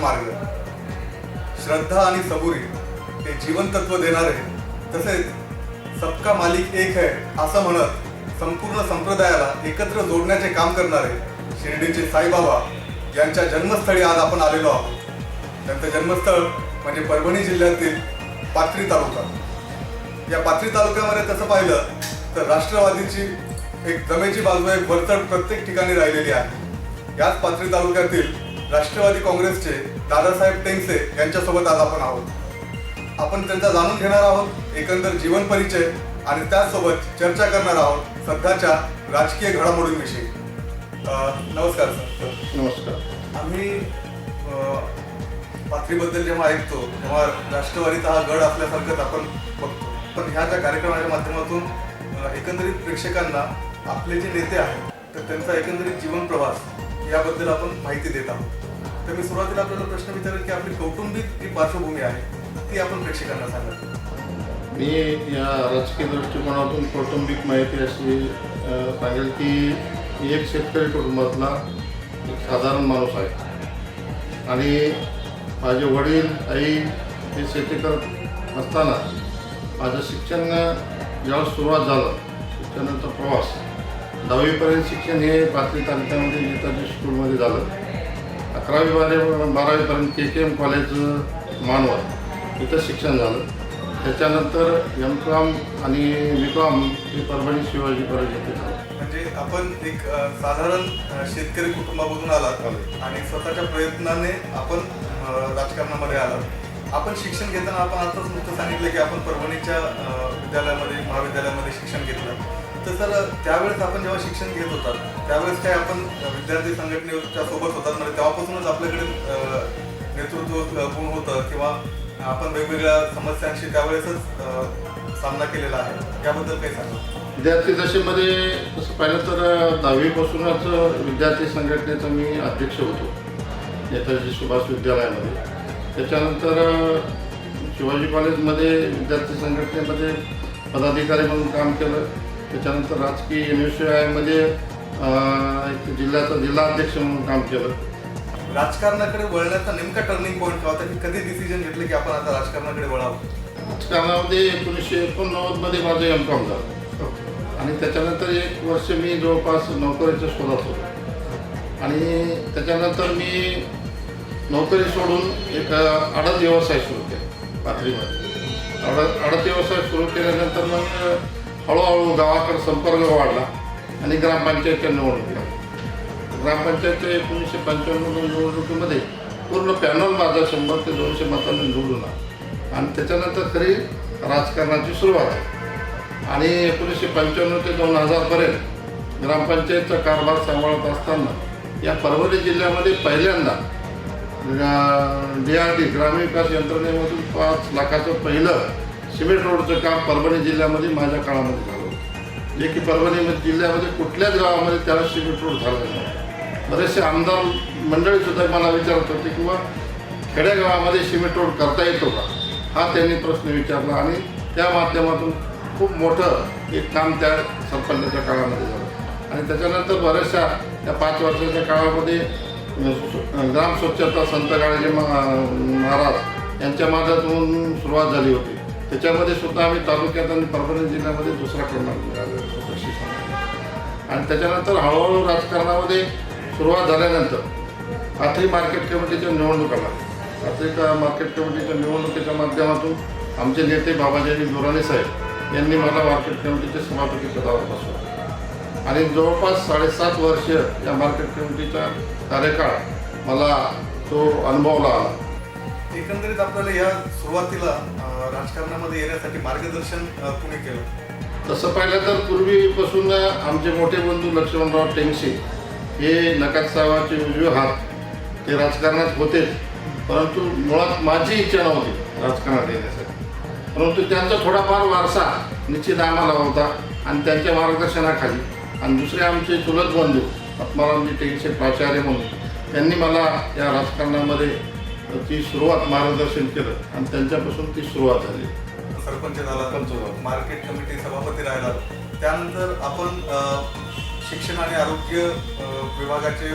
मार्ग. श्रद्धा आणि सबुरी हे जीवनतत्व देणारे तसेच सबका मालिक एक है असं म्हणत संपूर्ण संप्रदायाला एकत्र जोडण्याचे काम करणारे शिर्डीचे साईबाबा यांच्या जन्मस्थळी आज आपण आलेलो आहोत. त्यांचं जन्मस्थळ म्हणजे परभणी जिल्ह्यातील पाथरी तालुका. या पाथरी तालुक्यामध्ये तसं पाहिलं तर राष्ट्रवादीची एक जमेची बाजू एक वरचढ प्रत्येक ठिकाणी राहिलेली आहे. याच पाथरी तालुक्यातील राष्ट्रवादी काँग्रेसचे दादासाहेब टेंगसे यांच्यासोबत आज आपण आहोत. आपण त्यांचा जाणून घेणार आहोत एकंदर जीवन परिचय आणि त्याचसोबत चर्चा करणार आहोत सध्याच्या राजकीय घडामोडींविषयी. नमस्कार सर. नमस्कार. आम्ही पाथरीबद्दल जेव्हा ऐकतो तेव्हा राष्ट्रवादीचा हा गड असल्यासारखंच आपण बघतो. पण ह्या ज्या कार्यक्रमाच्या माध्यमातून एकंदरीत प्रेक्षकांना आपले जे नेते आहेत तर त्यांचा एकंदरीत जीवन प्रवास याबद्दल आपण माहिती देत आहोत. तर मी सुरुवातीला आपल्याला प्रश्न विचारेल की आपली कौटुंबिक जी पार्श्वभूमी आहे ती आपण प्रेक्षकांना सांगा मी या राजकीय दृष्टिकोनातून कौटुंबिक माहिती अशी पाहिजे सांगेल की एक शेतकरी कुटुंबातला एक साधारण माणूस आहे. आणि माझे वडील आई हे शेती करत असताना माझं शिक्षण जेव्हा सुरुवात झालं शिक्षणाचा प्रवास दहावीपर्यंत शिक्षण हे पाचवी तालुक्यामध्ये नेताजी स्कूलमध्ये झालं. अकरावी बारावी बारावीपर्यंत K K M college Manwat इथं शिक्षण झालं. त्याच्यानंतर एम कॉम आणि बी कॉम हे परभणी शिवाजी कॉलेज येथे झालं. म्हणजे आपण एक साधारण शेतकरी कुटुंबामधून आलात आणि स्वतःच्या प्रयत्नाने आपण राजकारणामध्ये आलात. आपण शिक्षण घेताना आपण आताच नुकतं सांगितलं की आपण परभणीच्या विद्यालयामध्ये महाविद्यालयामध्ये शिक्षण घेतलं. तर सर त्यावेळेस आपण जेव्हा शिक्षण घेत होता त्यावेळेस काय आपण विद्यार्थी संघटनेच्या सोबत होतात? म्हणजे तेव्हापासूनच आपल्याकडे नेतृत्व गुण होतं? किंवा आपण वेगवेगळ्या समस्यांशी त्यावेळेसच सामना केलेला आहे. त्याबद्दल काही सांगा. विद्यार्थी दशेमध्ये तसं पाहिलं तर दहावीपासूनच विद्यार्थी संघटनेचा मी अध्यक्ष होतो. नेताजी सुभाष विद्यालयामध्ये. त्याच्यानंतर शिवाजी कॉलेजमध्ये विद्यार्थी संघटनेमध्ये पदाधिकारी म्हणून काम केलं. त्याच्यानंतर राजकीय एम एस आयमध्ये एक जिल्ह्याचा जिल्हा अध्यक्ष म्हणून काम केलं. राजकारणाकडे वळण्याचा नेमका टर्निंग पॉईंट होता की कधी डिसिजन घेतलं की आपण आता राजकारणाकडे वळावं? राजकारणामध्ये एकोणीसशे एकोणनव्वदमध्ये माझं एम कॉम झालं. आणि त्याच्यानंतर एक वर्ष मी जवळपास नोकरीच्या शोधात होतो. आणि त्याच्यानंतर मी नोकरी सोडून एक आडत व्यवसाय सुरू केला पाथरीमध्ये. आडत आडत व्यवसाय सुरू केल्यानंतर मग हळूहळू गावाकडे संपर्क वाढला आणि ग्रामपंचायतच्या निवडणुकीला. ग्रामपंचायतच्या एकोणीसशे पंच्याण्णव निवडणुकीमध्ये पूर्ण पॅनल माझा शंभर ते दोनशे मतांनी निवडून आणि त्याच्यानंतर खरी राजकारणाची सुरुवात आहे आणि एकोणीसशे पंच्याण्णव ते दोन हजारपर्यंत ग्रामपंचायतचा कारभार सांभाळत असताना या परभणी जिल्ह्यामध्ये पहिल्यांदा डी आर डी ग्रामीण विकास यंत्रणेमधून पाच लाखाचं पहिलं सिमेंट रोडचं काम परभणी जिल्ह्यामध्ये माझ्या काळामध्ये झालं होतं. जे की परभणी जिल्ह्यामध्ये कुठल्याच गावामध्ये त्याला सिमेंट रोड झाला नाही. बरेचसे आमदार मंडळीसुद्धा मला विचारत होते किंवा खेड्यागावामध्ये सिमेंट रोड करता येतो का? हा त्यांनी प्रश्न विचारला आणि त्या माध्यमातून खूप मोठं एक काम त्या सरपंचाच्या काळामध्ये झालं. आणि त्याच्यानंतर बऱ्याचशा त्या पाच वर्षाच्या काळामध्ये ग्राम स्वच्छता संत गाडगे महाराज यांच्या माध्यमातून सुरुवात झाली होती. त्याच्यामध्ये सुद्धा आम्ही तालुक्यात आणि परभणी जिल्ह्यामध्ये दुसरा क्रमांक बक्षीस आणि त्याच्यानंतर हळूहळू राजकारणामध्ये सुरुवात झाल्यानंतर पाथरी मार्केट कमिटीच्या निवडणूक आला पाथरी मार्केट कमिटीच्या निवडणुकीच्या माध्यमातून आमचे नेते बाबाजी दुराणे साहेब यांनी मला मार्केट कमिटीच्या सभापती पदावर बसवलं आणि जवळपास साडेसात वर्ष या मार्केट कमिटीचा कार्यकाळ मला तो अनुभवला आला एकंदरीत आपल्याला या सुरुवातीला राजकारणामध्ये येण्यासाठी मार्गदर्शन कुणी केलं? तसं पाहिलं तर पूर्वीपासून आमचे मोठे बंधू लक्ष्मणराव टेंगसे हे नकात साहेबांचे उजवे हात ते राजकारणात होतेच परंतु मुळात माझी इच्छा नव्हती राजकारणात येण्यासाठी. परंतु त्यांचा थोडाफार वारसा निश्चित आम्हाला होता आणि त्यांच्या मार्गदर्शनाखाली आणि दुसरे आमचे चुलत बंधू आत्मारामजी टेंगसे प्राचार्य म्हणून त्यांनी मला या राजकारणामध्ये ती सुरुवात मार्गदर्शन केलं आणि त्यांच्यापासून ती सुरुवात झाली. सरपंच झाला. मार्केट कमिटी सभापती राहिला. त्यानंतर आपण शिक्षण आणि आरोग्य विभागाचे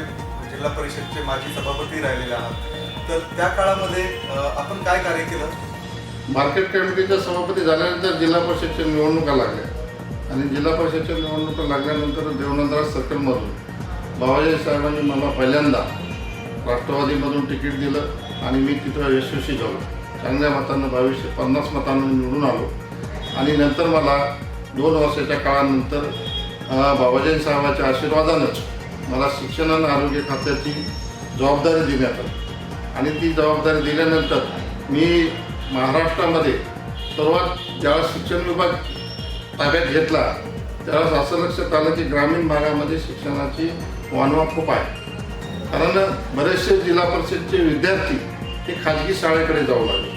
जिल्हा परिषदचे माजी सभापती राहिलेले आहात. तर त्या काळामध्ये आपण काय कार्य केलं? मार्केट कमिटीचा सभापती झाल्यानंतर जिल्हा परिषदच्या निवडणुका लागल्या. आणि जिल्हा परिषदच्या निवडणुका लागल्यानंतर देवनंदराज सर्कलमधून बाबाजी साहेबांनी मला पहिल्यांदा राष्ट्रवादीमधून तिकीट दिलं. आणि मी तिथं यशस्वी झालो. चांगल्या मतांना बावीस पन्नास मतांना निवडून आलो. आणि नंतर मला दोन वर्षाच्या काळानंतर बाबाजी साहेबाच्या आशीर्वादानंच मला शिक्षण आणि आरोग्य खात्याची जबाबदारी देण्यात आली. आणि ती जबाबदारी दिल्यानंतर मी महाराष्ट्रामध्ये सर्वात ज्यावेळेस शिक्षण विभाग ताब्यात घेतला त्यावेळेस असं लक्षात आलं की ग्रामीण भागामध्ये शिक्षणाची वानवा खूप आहे. कारण बरेचसे जिल्हा परिषदचे विद्यार्थी हे खाजगी शाळेकडे जाऊ लागले.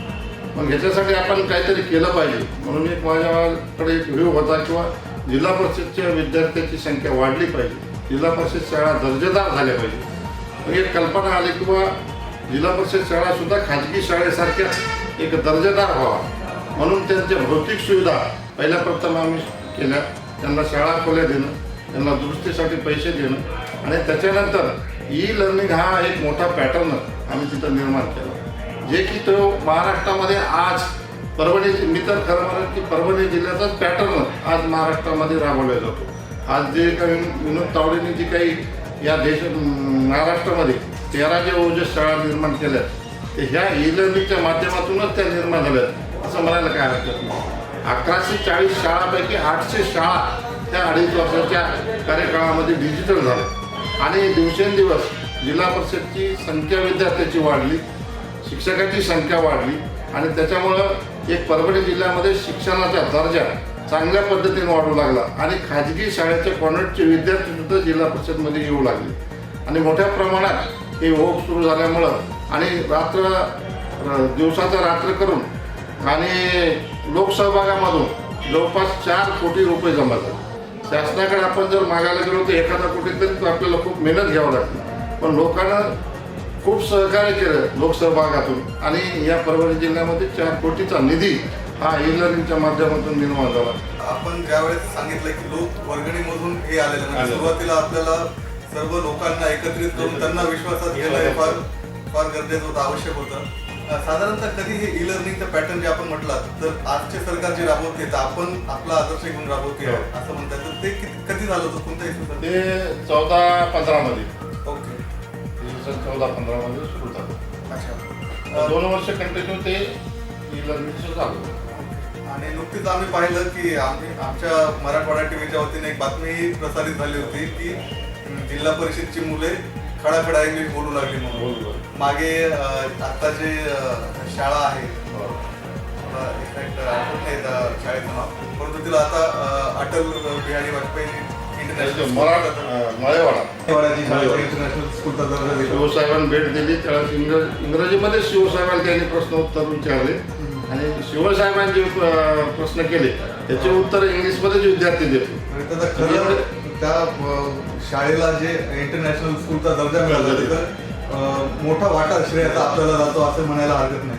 मग ह्याच्यासाठी आपण काहीतरी केलं पाहिजे. म्हणून एक माझ्याकडे एक व्ह्यू होता किंवा जिल्हा परिषदच्या विद्यार्थ्यांची संख्या वाढली पाहिजे. जिल्हा परिषद शाळा दर्जेदार झाल्या पाहिजे. मग एक कल्पना आली किंवा जिल्हा परिषद शाळासुद्धा खाजगी शाळेसारख्या एक दर्जेदार व्हावा. म्हणून त्यांच्या भौतिक सुविधा पहिल्या प्रथम आम्ही केल्या. त्यांना शाळा खोल्या देणं त्यांना दुरुस्तीसाठी पैसे देणं आणि त्याच्यानंतर ई लर्निंग हा एक मोठा पॅटर्न आम्ही तिथं निर्माण केला. जे की तो महाराष्ट्रामध्ये आज परभणी मी तर खरं म्हणत की परभणी जिल्ह्याचाच पॅटर्न आज महाराष्ट्रामध्ये राबवला जातो आज जे काही विनोद तावडेंनी जी काही या देश महाराष्ट्रामध्ये तेरा जे ओजस शाळा निर्माण केल्या ते ह्या ई लर्निंगच्या माध्यमातूनच त्या निर्माण झाल्या असं म्हणायला काय हरकत नाही. अकराशे चाळीस शाळापैकी आठशे शाळा त्या अडीच वर्षाच्या कार्यकाळामध्ये डिजिटल झाल्या. आणि दिवसेंदिवस जिल्हा परिषदची संख्या विद्यार्थ्याची वाढली शिक्षकाची संख्या वाढली आणि त्याच्यामुळं एक परभणी जिल्ह्यामध्ये शिक्षणाचा दर्जा चांगल्या पद्धतीने वाढू लागला आणि खाजगी शाळेच्या कॉन्व्हेंटचे विद्यार्थी सुद्धा जिल्हा परिषदमध्ये येऊ लागले. आणि मोठ्या प्रमाणात हे ओघ सुरू झाल्यामुळं आणि रात्र र- दिवसाचा रात्र करून आणि लोकसहभागामधून जवळपास चार कोटी रुपये जमा झाले. शासनाकडे आपण जर मागायला गेलो तर एखादा कोटी तरी आपल्याला खूप मेहनत घ्यावं लागते. पण लोकांना खूप सहकार्य केलं लोकसहभागातून. आणि या परभणी जिल्ह्यामध्ये चार कोटीचा निधी हा ई लर्निंगच्या माध्यमातून निर्माण झाला. आपण ज्यावेळेस सांगितलं की लोक वर्गणीमधून हे आलेलं म्हणजे. सुरुवातीला आपल्याला सर्व लोकांना एकत्रित करून त्यांना विश्वासात घेणं हे फार फार गरजेचं होतं आवश्यक होतं. साधारणतः कधी हे ई लर्निंगचं पॅटर्न जे आपण म्हटलं तर आजचे सरकार जे राबवते तर आपण आपला आदर्श घेऊन राबवते हो. असं म्हणतात. तर ते किती- कधी झालं होतं? कोणत्या ते चौदा पंधरामध्ये. ओके. इसवी सन चौदा पंधरामध्ये सुरू झालं. अच्छा. दोन वर्ष कंटिन्यू ते ई लर्निंगचं होतं. आणि नुकतीच आम्ही पाहिलं की आम्ही आमच्या मराठवाडा टीव्हीच्या वतीने एक बातमी प्रसारित झाली होती की जिल्हा परिषदची मुले खडाखडा इंग्लिश बोलू लागली म्हणून. मागे आता जे शाळा आहे शाळेचं नाव? परंतु तिला आता अटल बिहारी वाजपेयी शिवसाहेबांनी भेट दिली इंग्रजीमध्ये शिवसाहेबांना त्यांनी प्रश्न उत्तर विचारले. आणि अं, प्रश्न केले त्याचे उत्तर इंग्लिशमध्येच विद्यार्थी देतो. त्या शाळेला जे इंटरनॅशनल स्कूलचा दर्जा मिळाला मोठा वाटा श्रेयाचा आपल्याला जातो असं म्हणायला हरकत नाही.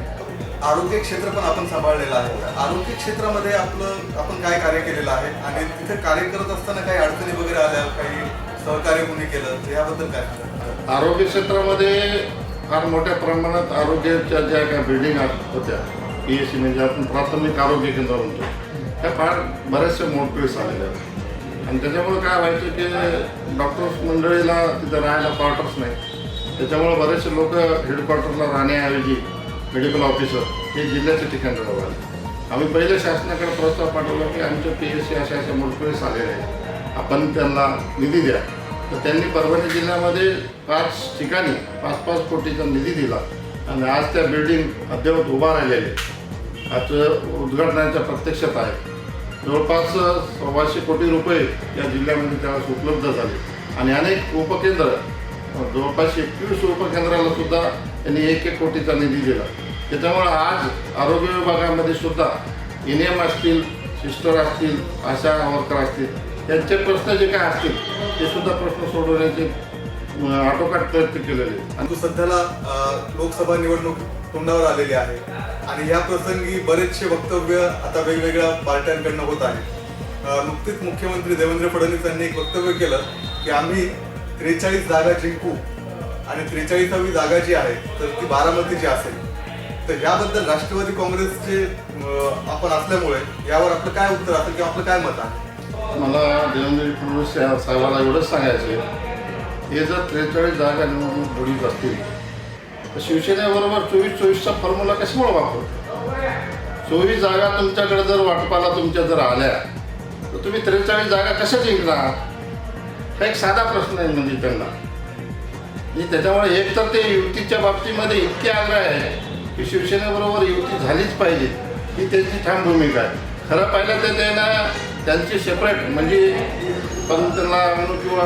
आरोग्य क्षेत्र पण आपण सांभाळलेलं आहे. आरोग्य क्षेत्रामध्ये आपलं आपण काय कार्य केलेलं आहे? आणि तिथे कार्य करत असताना काही अडचणी वगैरे आल्या? काही सहकार्य कोणी केलं? तर याबद्दल काय? आरोग्य क्षेत्रामध्ये फार मोठ्या प्रमाणात आरोग्याच्या ज्या काही बिल्डिंग होत्या पी एस सी म्हणजे आपण प्राथमिक आरोग्य केंद्र म्हणतो त्या फार बऱ्याचशा मोडकळीस आलेल्या आहेत. आणि त्याच्यामुळे काय व्हायचं की डॉक्टर्स मंडळीला तिथं राहायला क्वार्टर्स नाही. त्याच्यामुळे बरेचसे लोक हेडक्वार्टरला राहण्याऐवजी मेडिकल ऑफिसर हे जिल्ह्याच्या ठिकाणी आहे आम्ही पहिले शासनाकडे प्रस्ताव पाठवला की आमच्या पी एस सी अशा अशा मोडकळीस आलेले आहेत आपण त्यांना निधी द्या. तर त्यांनी परभणी जिल्ह्यामध्ये पाच ठिकाणी पाच पाच कोटीचा निधी दिला. आणि आज त्या बिल्डिंग अद्ययावत उभा राहिलेले. आज उद्घाटनाच्या प्रत्यक्षात आहे. जवळपास सव्वाशे कोटी रुपये या जिल्ह्यामध्ये त्यावेळेस उपलब्ध झाले. आणि अनेक उपकेंद्र हो, जवळपास एकवीस उपकेंद्राला सुद्धा त्यांनी एक एक कोटीचा निधी दिला. त्याच्यामुळे आज आरोग्य विभागामध्ये सुद्धा इनियम असतील सिस्टर असतील आशा वर्कर असतील त्यांचे प्रश्न जे काय असतील ते सुद्धा प्रश्न सोडवण्याचे आटोकाट प्रयत्न केलेले आणि सध्याला लोकसभा निवडणूक तोंडावर आलेली आहे. आणि या प्रसंगी बरेचसे वक्तव्य आता वेगवेगळ्या पार्ट्यांकडनं होत आहे नुकतीच मुख्यमंत्री देवेंद्र फडणवीस यांनी एक वक्तव्य केलं की आम्ही त्रेचाळीस जागा जिंकू आणि त्रेचाळीसावी जागा जी आहे तर ती बारामतीची असेल तर याबद्दल राष्ट्रवादी काँग्रेसचे आपण असल्यामुळे यावर आपलं काय उत्तर असेल किंवा आपलं काय मत आहे? मला देवेंद्र फडणवीस साहेबाला एवढंच सांगायचं हे जर त्रेचाळीस जागा निवडणूक बुडीत असतील तर शिवसेनेबरोबर चोवीस चोवीसचा फॉर्म्युला कशामुळे वापरतो चोवीस जागा तुमच्याकडे जर वाटपाला तुमच्या जर आल्या तर तुम्ही त्रेचाळीस जागा कशा जिंकणार? हा एक साधा प्रश्न आहे म्हणजे त्यांना. आणि त्याच्यामुळे एक तर ते युतीच्या बाबतीमध्ये इतके आग्रह आहे की शिवसेनेबरोबर युती झालीच पाहिजे. ही त्यांची ठाम भूमिका आहे. खरं पाहिलं तर त्यांना त्यांची सेपरेट म्हणजे पंतला म्हणून किंवा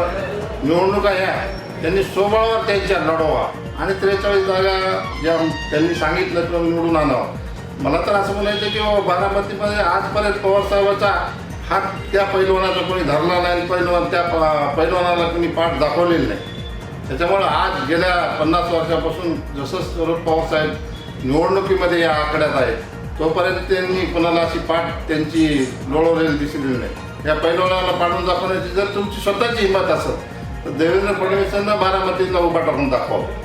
निवडणुका ह्या त्यांनी स्वबळावर त्यांच्या लढवा आणि त्रेचाळीस जागा ज्या त्यांनी सांगितलं किंवा निवडून आणावं. मला तर असं म्हणायचं की बारामतीमध्ये आजपर्यंत पवारसाहेबाचा हात त्या पैलवानाचा कोणी धरला नाही आणि पैलवान त्या पैलवानाला कोणी पाठ दाखवलेली नाही. त्याच्यामुळं आज गेल्या पन्नास वर्षापासून जसं शरद पवारसाहेब निवडणुकीमध्ये या आकड्यात आहेत तोपर्यंत त्यांनी कोणाला अशी पाठ त्यांची लोळवलेली दिसलेली नाही. या पैलवानाला पाडून दाखवण्याची जर तुमची स्वतःची हिंमत असेल तर देवेंद्र फडणवीसांना बारामतीला उभा टाकून दाखवावं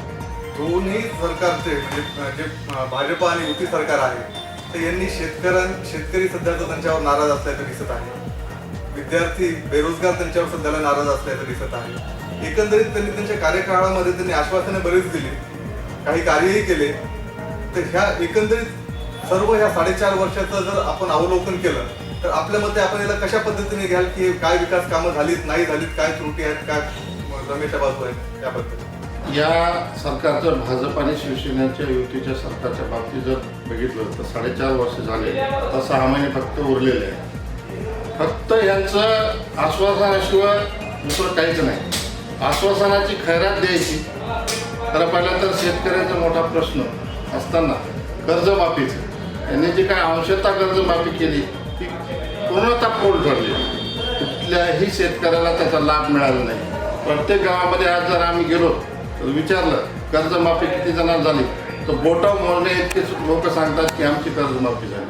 दोन्ही सरकारचे म्हणजे जे भाजप आणि युती सरकार आहे तर यांनी शेतकऱ्यां शेतकरी सध्याचा त्यांच्यावर नाराज असल्याचं दिसत आहे. विद्यार्थी बेरोजगार त्यांच्यावर सध्याला नाराज असल्याचं दिसत आहे. एकंदरीत त्यांनी त्यांच्या कार्यकाळामध्ये त्यांनी आश्वासने बरीच दिली. काही कार्यही केले. तर ह्या एकंदरीत सर्व ह्या साडेचार वर्षाचं जर आपण अवलोकन केलं तर आपल्या मते आपण याला कशा पद्धतीने घ्याल की काय विकास कामं झालीत नाही झालीत काय त्रुटी आहेत काय रमेशा बाजू आहेत याबद्दल. या सरकारचं भाजप आणि शिवसेनेच्या युतीच्या सरकारच्या बाबतीत जर बघितलं तर साडेचार वर्ष झाले तर सहा महिने फक्त उरलेले आहे फक्त यांचं आश्वासनाशिवाय दुसरं काहीच नाही. आश्वासनाची खैरात द्यायची. तर पहिला तर शेतकऱ्यांचा मोठा प्रश्न असताना कर्जमाफीचं. यांनी जी काय अंशता कर्जमाफी केली ती पूर्णतः पोल ठरली. कुठल्याही शेतकऱ्याला त्याचा लाभ मिळाला नाही. प्रत्येक गावामध्ये आज जर आम्ही गेलो विचारलं कर्जमाफी किती जणांना झाली? तर बोटा मोजणे इतके लोक सांगतात की आमची कर्जमाफी झाली.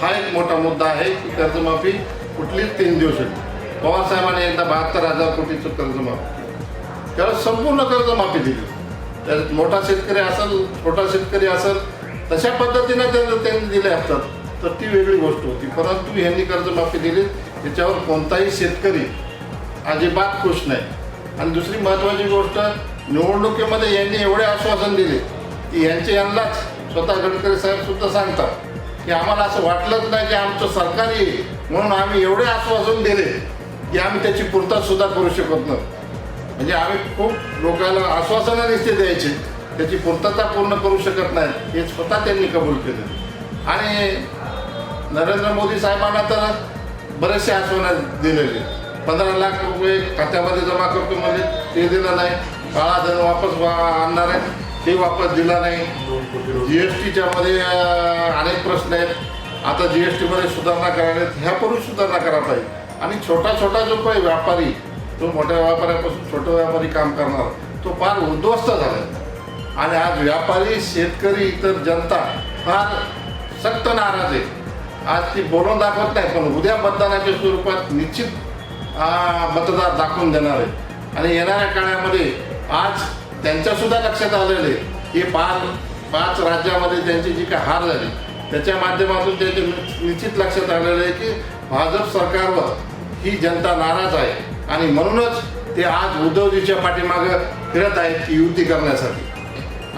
हा एक मोठा मुद्दा आहे की कर्जमाफी कुठलीच तीन देऊ शकते पवार एकदा बहात्तर हजार कोटीचं कर्जमाफी केलं. त्यावेळेस संपूर्ण कर्जमाफी दिली. त्यात मोठा शेतकरी असेल छोटा शेतकरी असेल तशा पद्धतीनं त्यांना त्यांनी दिले असतात तर ती वेगळी गोष्ट होती. परंतु ह्यांनी कर्जमाफी दिली. त्याच्यावर कोणताही शेतकरी अजिबात खुश नाही. आणि दुसरी महत्त्वाची गोष्ट निवडणुकीमध्ये यांनी एवढे आश्वासन दिले की यांचे यांनाच स्वतः गडकरी साहेब सुद्धा सांगतात की आम्हाला असं वाटलंच नाही की आमचं सरकार येईल. म्हणून आम्ही एवढे आश्वासन दिले की आम्ही त्याची पूर्तता सुद्धा करू शकत नाही. म्हणजे आम्ही खूप लोकांना आश्वासनं निश्चित द्यायचे त्याची पूर्तता पूर्ण करू शकत नाही. हे स्वतः त्यांनी कबूल केलं. आणि नरेंद्र मोदी साहेबांना तर बरेचसे आश्वासनं दिलेले. पंधरा लाख रुपये खात्यामध्ये जमा करतो म्हणजे ते दिलं नाही. काळा धन वापस वा- आणणार आहे ते वापस दिला नाही. जी एस टीच्या मध्ये अनेक प्रश्न आहेत. आता जी एस टीमध्ये सुधारणा करायला ह्या करून सुधारणा करा पाहिजे. आणि छोटा छोटा जो काही व्यापारी तो मोठ्या व्यापाऱ्यापासून छोटा व्यापारी काम करणार तो फार उद्ध्वस्त झाला आणि आज व्यापारी शेतकरी इतर जनता फार सक्त नाराज आहे. आज ती बोलून दाखवत नाही पण उद्या मतदानाच्या स्वरूपात निश्चित मतदार दाखवून देणार आहे. आणि येणाऱ्या काळामध्ये आज त्यांच्यासुद्धा लक्षात आलेलं आहे की पाच पाच राज्यामध्ये त्यांची जी काय हार झाली त्याच्या माध्यमातून त्यांचे निश्चित लक्षात आलेलं आहे की भाजप सरकारवर ही जनता नाराज आहे. आणि म्हणूनच ते आज उद्धवजीच्या पाठीमागं फिरत आहेत की युती करण्यासाठी.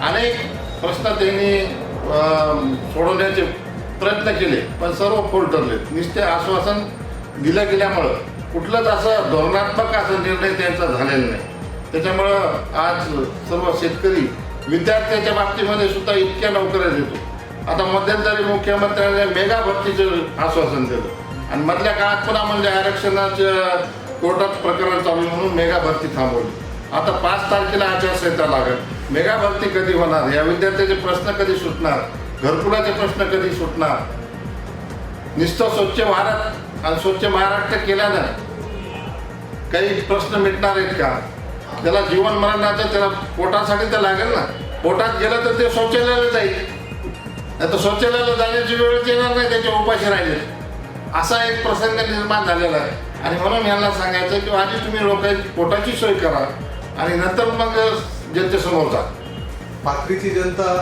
अनेक प्रश्न त्यांनी सोडवण्याचे प्रयत्न केले पण सर्व फोल ठरले. नुसते आश्वासन दिलं गेल्यामुळं कुठलंच असं धोरणात्मक असा निर्णय त्यांचा झालेला नाही. त्याच्यामुळं आज सर्व शेतकरी विद्यार्थ्याच्या बाबतीमध्ये सुद्धा इतक्या नोकऱ्या देतो आता मध्यंतरी मुख्यमंत्र्यांनी मेगा भरतीचं आश्वासन दिलं. आणि मधल्या काळात पुन्हा म्हणजे आरक्षणाच्या कोर्टात प्रकरण चालू म्हणून मेगा भरती थांबवली. आता पाच तारखेला आचारसंहिता लागत मेगा भरती कधी होणार? या विद्यार्थ्याचे प्रश्न कधी सुटणार? घरकुलाचे प्रश्न कधी सुटणार? नुसतं स्वच्छ भारत आणि स्वच्छ महाराष्ट्र केल्यानं काही प्रश्न मिटणार आहेत का? त्याला जीवन मरणाचं त्याला पोटासाठी तर लागेल ना. पोटात गेलं तर ते शौचालयाला जाईल. नाही तर शौचालयाला जाण्याची वेळच येणार नाही त्याच्या उपाशी राहिले. असा एक प्रसंग निर्माण झालेला आहे. आणि म्हणून यांना सांगायचं की आधी तुम्ही लोकांची पोटाची सोय करा आणि नंतर मग जनतेसमोर जा. पाथरीची जनता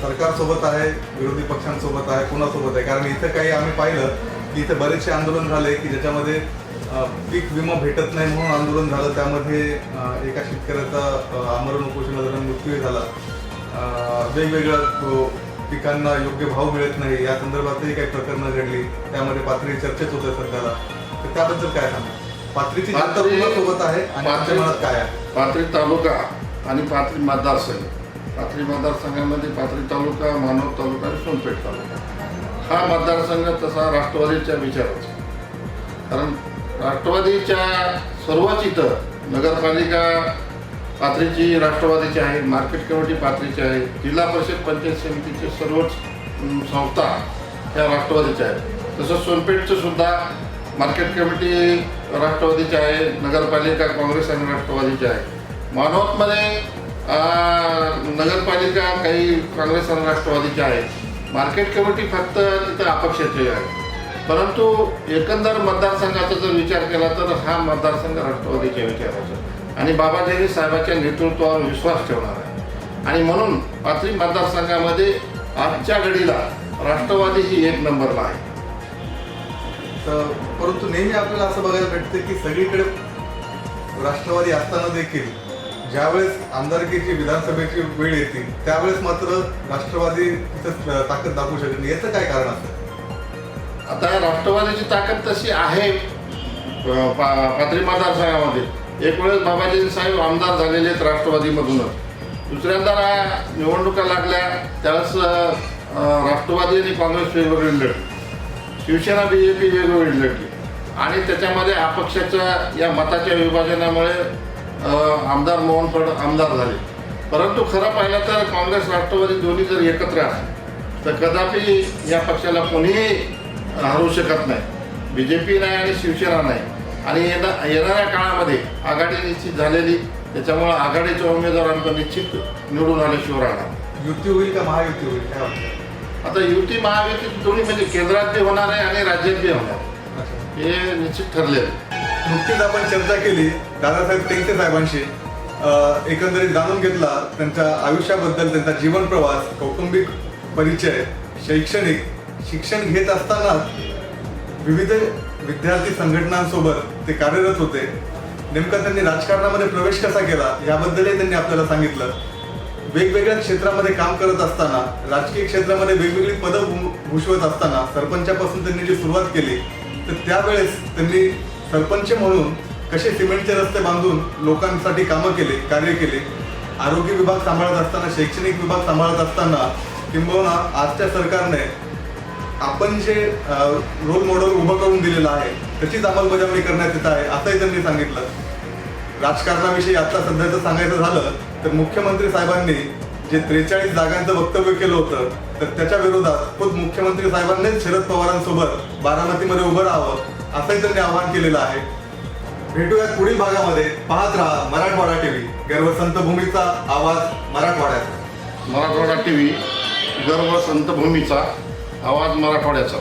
सरकारसोबत आहे विरोधी पक्षांसोबत आहे कुणासोबत आहे? कारण इथं काही आम्ही पाहिलं की इथं बरेचसे आंदोलन झाले की ज्याच्यामध्ये पीक विमा भेटत नाही म्हणून आंदोलन झालं. त्यामध्ये एका शेतकऱ्याचा आमरण उपोषणादरम्यान मृत्यूही झाला वेगवेगळ्या पिकांना योग्य भाव मिळत नाही. या संदर्भातही काही प्रकरणं घडली. त्यामध्ये पाथरी चर्चेत होतं सध्याला. तर त्याबद्दल काय सांगा पाथरीची जनता कुणासोबत आहे आणि आमच्या मनात काय आहे? पाथरी तालुका आणि पाथरी मतदारसंघ. पाथरी मतदारसंघामध्ये पाथरी तालुका मानवत तालुका आणि सोनपेठ तालुका. हा मतदारसंघ तसा राष्ट्रवादीच्या विचाराचा कारण राष्ट्रवादीच्या सर्वच इथं नगरपालिका पातळीची राष्ट्रवादीची आहे मार्केट कमिटी पातळीची आहे जिल्हा परिषद पंचायत समितीचे सर्वच संस्था ह्या राष्ट्रवादीच्या आहेत. तसंच सोनपेठचं सुद्धा मार्केट कमिटी राष्ट्रवादीची आहे नगरपालिका काँग्रेस आणि राष्ट्रवादीची आहे. मानवतमध्ये नगरपालिका काही काँग्रेस आणि राष्ट्रवादीच्या आहे. मार्केट कमिटी फक्त तिथं अपक्षाची आहे. परंतु एकंदर मतदारसंघाचा जर विचार केला तर हा मतदारसंघ राष्ट्रवादीच्या विचाराचा आणि बाबाजी साहेबांच्या नेतृत्वावर विश्वास ठेवणार आहे. आणि म्हणून पाथरी मतदारसंघामध्ये आजच्या घडीला राष्ट्रवादी ही एक नंबरला आहे. तर परंतु नेहमी आपल्याला असं बघायला भेटते की सगळीकडे राष्ट्रवादी असताना देखील ज्यावेळेस आमदारकीची विधानसभेची वेळ येते त्यावेळेस मात्र राष्ट्रवादी ताकद दाखवू शकत नाही. याचं काय कारण असतं? आता राष्ट्रवादीची ताकद तशी आहे पा पाथरी मतदारसंघामध्ये एक वेळेस बाबाजी साहेब आमदार झालेले आहेत राष्ट्रवादीमधूनच. दुसऱ्यांदा निवडणुका लागल्या त्यावेळेस राष्ट्रवादी आणि काँग्रेस वेगवेगळी लढली. शिवसेना बी जे पी वेगवेगळी लढली. आणि त्याच्यामध्ये अपक्षाच्या या मताच्या विभाजनामुळे आमदार मोहन फड आमदार झाले. परंतु खरं पाहिलं तर काँग्रेस राष्ट्रवादी दोन्ही जर एकत्र असेल तर कदापि या पक्षाला कोणीही हरू शकत नाही. बी जे पी नाही आणि शिवसेना नाही. आणि येणा येणाऱ्या काळामध्ये आघाडी निश्चित झालेली त्याच्यामुळं आघाडीच्या उमेदवारांना निश्चित निवडून आल्याशिवाय राहणार युती होईल का महायुती होईल? काय वाटतं? आता युती महायुती दोन्ही म्हणजे केंद्रात बी होणार आहे आणि राज्यात बी होणार. हे निश्चित ठरलेलं. नुकतीच आपण चर्चा केली दादासाहेब टेंगसे साहेबांशी. एकंदरीत जाणून घेतला त्यांच्या आयुष्याबद्दल त्यांचा जीवन प्रवास कौटुंबिक परिचय शैक्षणिक शिक्षण घेत असताना विविध विद्यार्थी संघटनांसोबत ते कार्यरत होते. नेमका त्यांनी राजकारणामध्ये प्रवेश कसा केला याबद्दलही त्यांनी आपल्याला सांगितलं. वेगवेगळ्या क्षेत्रामध्ये काम करत असताना राजकीय क्षेत्रामध्ये वेगवेगळी पदं भूषवत असताना सरपंचापासून त्यांनी जी सुरुवात केली तर त्यावेळेस त्यांनी सरपंच म्हणून कसे सिमेंटचे रस्ते बांधून लोकांसाठी कामं केले कार्य केले? आरोग्य विभाग सांभाळत असताना शैक्षणिक विभाग सांभाळत असताना किंबहुना आजच्या सरकारने आपण जे रोल मॉडेल उभं करून दिलेलं आहे त्याचीच अंमलबजावणी करण्यात येत आहे असंही त्यांनी सांगितलं. राजकारणाविषयी आता सध्याचं सांगायचं झालं तर मुख्यमंत्री साहेबांनी जे त्रेचाळीस जागांचं वक्तव्य केलं होतं तर त्याच्या विरोधात खुद मुख्यमंत्री साहेबांनीच शरद पवारांसोबत बारामतीमध्ये उभं राहावं असंही त्यांनी आवाहन केलेलं आहे. भेटूयात पुढील भागामध्ये. पाहत राहा मराठवाडा टीव्ही. गर्व संतभूमीचा आवाज मराठवाड्याचा मराठवाडा टी व्ही गर्व संतभूमीचा. आवाज मराठवाड्याचा.